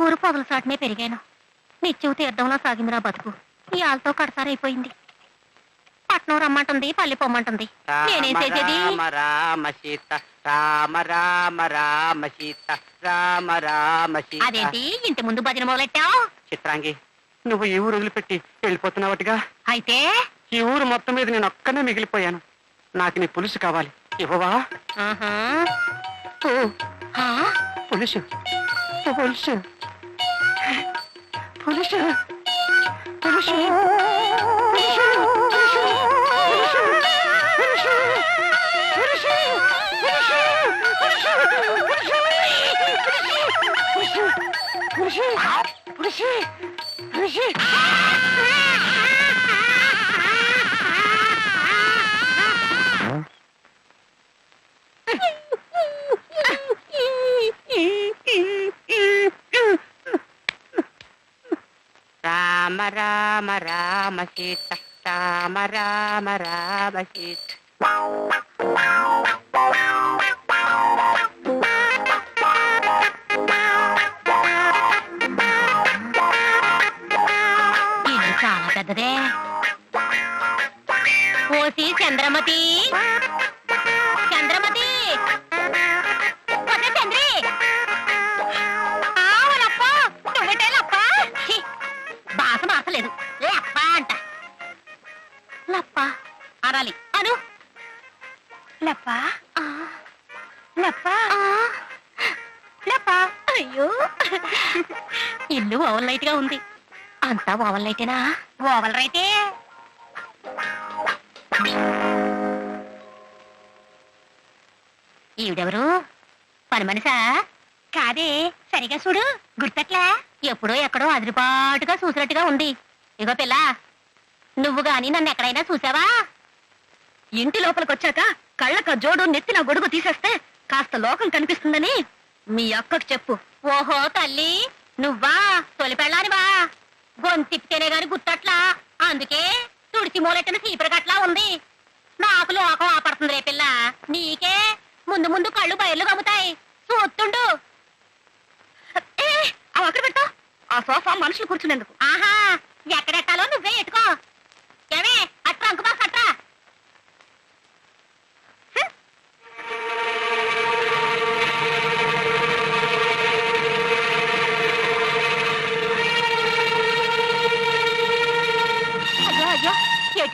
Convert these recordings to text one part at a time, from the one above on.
ఊరు పొగల చాటునే పెరిగాను. నిత్యం తీర్థంలో సాగిందిరా బతుకు. ఈ ఆలతో కడసారైపోయింది. పట్నం రమ్మంటుంది పల్లి పొమ్మంటుంది. నేనేం చేసేది? రామ రామ సీత రామ రామ రామ సీత రామ రామ సీత. అదేంటి? ఇంటి ముందు భజన మొదలెట్టావు? చిత్రాంగి నువ్వు ఈ ఊరు వదిలిపెట్టి వెళ్ళిపోతున్నావటిగా? అయితే? ఈ ఊరు మొత్తం మీద నేను ఒక్కనే మిగిలిపోయాను. నాకు నీ పులుసు కావాలి. ఇవ్వవా? ఆహా. ఓ, ఆ? పులుసు. పులుసు. పులుసు పులుసు రామ రామ రామ సీత రామ రామ రామ సీత ఇల్లు చాలా పెద్దదే ఓసి చంద్రమతి చంద్రమతి అనాలి అను. లప్ప. లప్ప. లప్ప. అయ్యో. ఇల్లు ఓవల్ లైట్గా ఉంది. అంతా ఓవల్ లైటేనా ఓవల్ రైతే ఈవిడెవరు? పని మనిషా? కాదే. సరిగా చూడు. గుర్తట్లా? ఎప్పుడో ఎక్కడో అదిరిపాటుగా చూసినట్టుగా ఉంది. ఇగో పిల్ల నువ్వు గాని నన్ను ఎక్కడైనా చూసావా? ఇంటి లోపలికి వచ్చాక కళ్ళక జోడు నెత్తిన గొడుగు తీసేస్తే కాస్త లోకం కనిపిస్తుందని మీ అక్కకు చెప్పు. ఓహో తల్లి నువ్వా? తొలి పెళ్ళానివా? గొంతిప్పితేనే గాని గుర్తట్లా అందుకే తుడిచి మూలెట్టిన చీపురగట్లా ఉంది. నాకు లోకం ఆపడుతుంది రే పిల్ల. నీకే ముందు ముందు కళ్ళు బయలు కమ్ముతాయి చూస్తుండు. అక్కడ పెట్టు ఆ సోఫా మనుషులు కూర్చునేందుకు. ఆహా ఎక్కడెట్టాలో నువ్వే ఎట్టుకో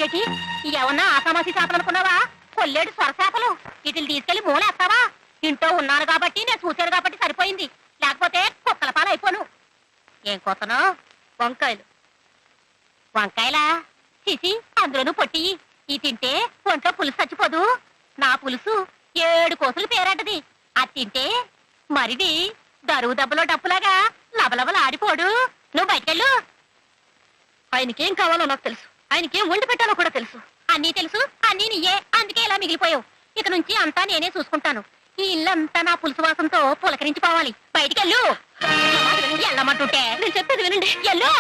చేసి ఏమన్నా ఆసామాసి చేపలు అనుకున్నావా? కొల్లేడు సొరచేపలు వీటిని తీసుకెళ్ళి మూలేస్తావా ఇంట్లో ఉన్నాను కాబట్టి నేను చూశాను కాబట్టి సరిపోయింది. లేకపోతే కుక్కల పాలు అయిపోను. ఏం కొత్తను వంకాయలు. వంకాయలా? చిసి అందులోనూ పొట్టి. ఈ తింటే ఒంట్లో పులుసు చచ్చిపోదు. నా పులుసు ఏడు కోసులు పేరంటది. అది తింటే మరిది దరువు దెబ్బలో డప్పులాగా లబలబలు ఆడిపోడు నువ్వు బయటకెళ్ళు. ఆయనకేం కావాలో నాకు తెలుసు. ఆయనకేం వండి పెట్టాలో కూడా తెలుసు. అన్నీ తెలుసు అన్నీ నీయే అందుకే ఇలా మిగిలిపోయావు. ఇక నుంచి అంతా నేనే చూసుకుంటాను. ఈ ఇల్లంతా నా పులుసు వాసంతో పులకరించిపోవాలి. బయటికెళ్ళు వెళ్ళమంటుంటే నేను చెప్పేది వినండి. ఎల్లు?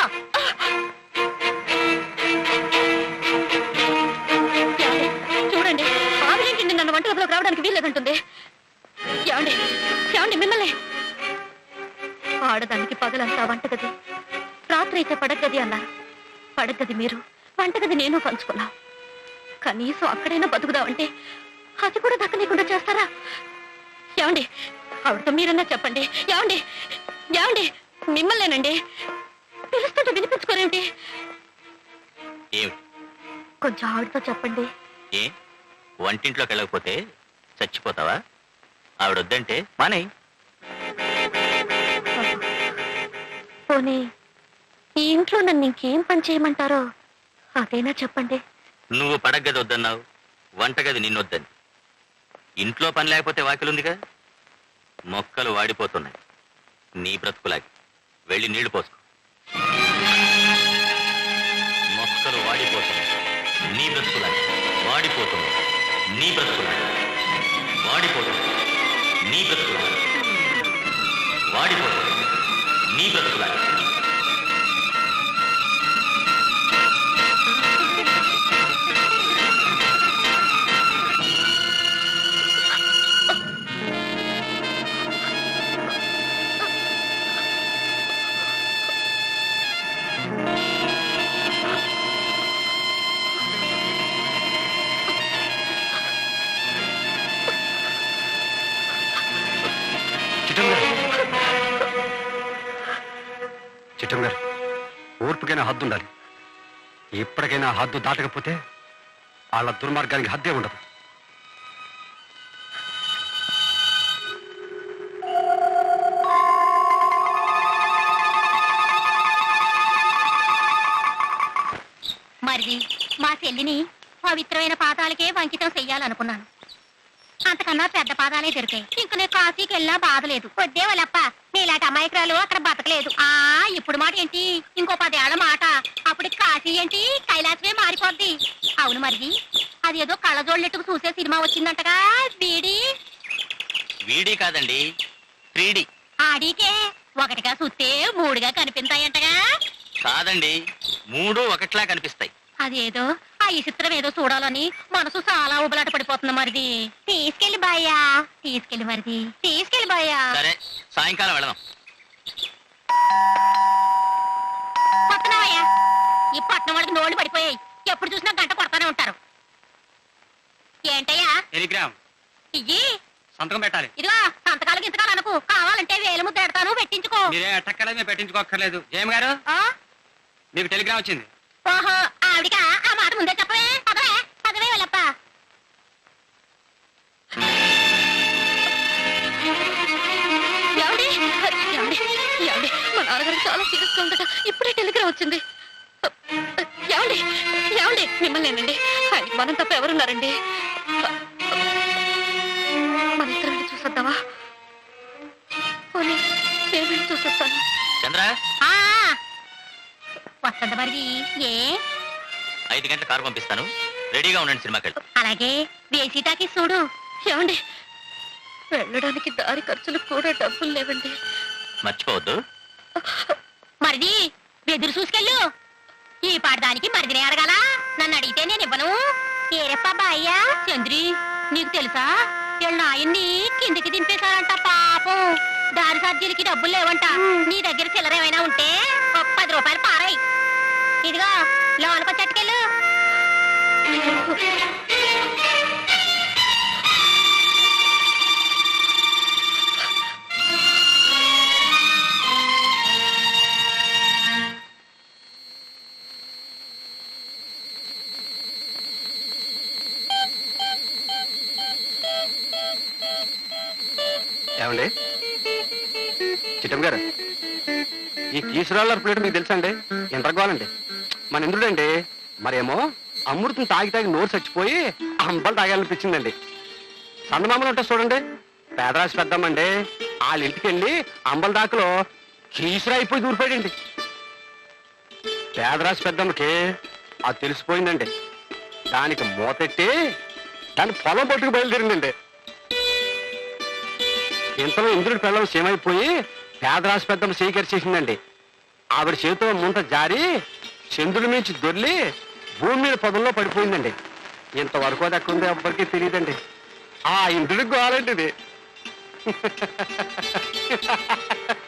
చూడండి ఆవిడేంటి నన్ను వంట గదిలోకి రావడానికి వీల్లేదంటుంది. ఏమండి ఏమండి మిమ్మల్ని. ఆడదానికి పగలంతా వంటగది. రాత్రి అయితే పడగది అన్నారు. పడగది మీరు. వంటగది నేను పంచుకున్నాం. కనీసం అక్కడైనా బతుకుదామంటే అది కూడా దక్కనీయకుండా చేస్తారా? ఏమండి ఆవిడతో మీరన్నా చెప్పండి. ఏమండి ఏమండి మిమ్మల్నేనండి. పిలుస్తుంటే వినిపించుకోరేమిటి? ఏమిటి కొంచెం ఆవిడతో చెప్పండి. ఏ? వంటింట్లోకి వెళ్ళకపోతే చచ్చిపోతావా? ఆవిడొద్దంటే మానే. పోనీ ఈ ఇంట్లో నన్ను ఇంకేం పని చేయమంటారో? అదైనా చెప్పండి? నువ్వు పడగది వద్దన్నావు వంటగది నిన్నొద్దని. ఇంట్లో పని లేకపోతే వాకిలుందిగా? మొక్కలు వాడిపోతున్నాయి. నీ బ్రతుకులాగి. వెళ్ళి నీళ్ళు పోసుకో. మొక్కలు వాడిపోతున్నాయి. నీ బ్రతుకులాగి. వాడిపోతున్నాయి. నీ బ్రతుకులాగి. వాడిపోతున్నాయి. నీ బ్రతుకులాగి. వాడిపోతున్నాయి. చిట్టం గారు ఓర్పుకైనా హద్దు ఉండాలి. ఎప్పటికైనా హద్దు దాటకపోతే వాళ్ళ దుర్మార్గానికి హద్దే ఉండదు. మరిది మా చెల్లిని పవిత్రమైన పాదాలకే వంకితం చెయ్యాలనుకున్నాను. అంతకన్నా పెద్ద పాదాలే దొరికాయి. ఇంక నేను కాశీకి వెళ్ళినా బాధలేదు వద్దే వాళ్ళప్ప నీలాంటి అమాయకురాలు అక్కడ బతకలేదు. ఆ ఇప్పుడు మాట ఏంటి? ఇంకో పదేళ్ళ మాట. అప్పుడు కాశీ ఏంటి? కైలాసమే మారిపోద్ది. అవును మరిది అది ఏదో కళ్ళజోళ్ళెట్టుకు చూసే సినిమా వచ్చిందంటగా వీడి. వీడి కాదండి త్రీడి. ఆడికే ఒకటిగా చూస్తే మూడుగా కనిపించాయంటగా. కాదండి మూడు ఒకట్లా కనిపిస్తాయి. అదేదో ఆ ఈ చిత్రం ఏదో చూడాలని మనసు చాలా ఉబలాట పడిపోతుంది మరిది. తీసుకెళ్ళి బాయ్యా. తీసుకెళ్ళి మరిది. తీసుకెళ్ళి బాయ్యా. సరే సాయంకాలం వెళదాం. కొత్తనవయ్యా ఈ పట్నం వాళ్ళకి నోళ్ళు పడిపోయాయి. ఎప్పుడు చూసినా గంట కొడతానే ఉంటారు. ఏంటయ్యా? టెలిగ్రామ్. ఇయ్యి. సంతకం పెట్టాలి. ఇదిగో సంతకాలు గింతకాలు అనుకు. కావాలంటే వేలు ముద్ద ఎడతాను పెట్టించుకో. మీరే ఎట్టక్కలేదు మేము పెట్టించుకోక్కర్లేదు. జయం గారు ఆ? మీకు టెలిగ్రామ్ వచ్చింది. ఓహో ముందే చెప్పవే? పదవే? పదవే వెళ్ళప్ప ఏమండి ఏమండి ఏమండి మా నాన్నగారికి చాలా సీరియస్గా ఉందట. ఇప్పుడే టెలిగ్రామ్ వచ్చింది. ఏమండి ఏమండి మిమ్మల్ని ఏనండి ఆయనకి మనం తప్ప ఎవరున్నారండి? మన ఇద్దరం వెళ్ళి చూసొద్దామా? పోనీ నేను వెళ్ళి చూసొస్తాను. చంద్ర? వస్తుంది మరి ఏ? ఐదు గంటల కారు పంపిస్తాను. రెడీగా ఉండండి సినిమాకి అలాగే వేసిటాకి చూడు. ఏమండి? వెళ్ళడానికి దారి ఖర్చులు కూడా డబ్బులు లేవండి. మర్చిపోవద్దు. మరిది ఎదురు చూసుకెళ్ళు. ఈ పాడదానికి మరిదినే అడగాల? నన్ను అడిగితే నేను ఇవ్వను. ఏరెప్ప బాయ్యా చంద్రి నీకు తెలుసా? వీళ్ళ నాయన్ని కిందికి దింపేశారంట పాపం. దారి సర్జీలకి డబ్బులు లేవంట. నీ దగ్గర చిల్లర ఏమైనా ఉంటే ఒక పది రూపాయలు పారాయి ఇదిగో లోనకొ ఏమండి? చిట్టం గారు ఈ కీసురాళ్ళ ప్లేట్ మీకు తెలుసండి ఎంత కావాలండి? మన ఇంద్రుడండి మరేమో అమృతం తాగి తాగి నోరు చచ్చిపోయి అంబలు తాగాలనిపించిందండి. చందమామలు ఉంటే చూడండి పేదరాశి పెద్దమ్మండి వాళ్ళ ఇంటికి వెళ్ళి అంబల దాకలో కీసురా అయిపోయి దూరిపోయాడండి. పేదరాశి పెద్దమ్మకి అది తెలిసిపోయిందండి. దానికి మూతెట్టి దాని పొలం పట్టుకు బయలుదేరిందండి. ఇంతలో ఇంద్రుడి పిల్లలు సేమైపోయి పేదరాశి పెద్దమ్మ స్వీకరించేసిందండి ఆవిడ చేతిలో ముంత జారి చంద్రుడి నుంచి దొర్లి భూమి మీద పదంలో పడిపోయిందండి. ఇంతవరకు దక్కుంది ఉందో ఎవ్వరికీ తెలియదండి. ఆ ఇంద్రుడికి గోవాలండి ఇది.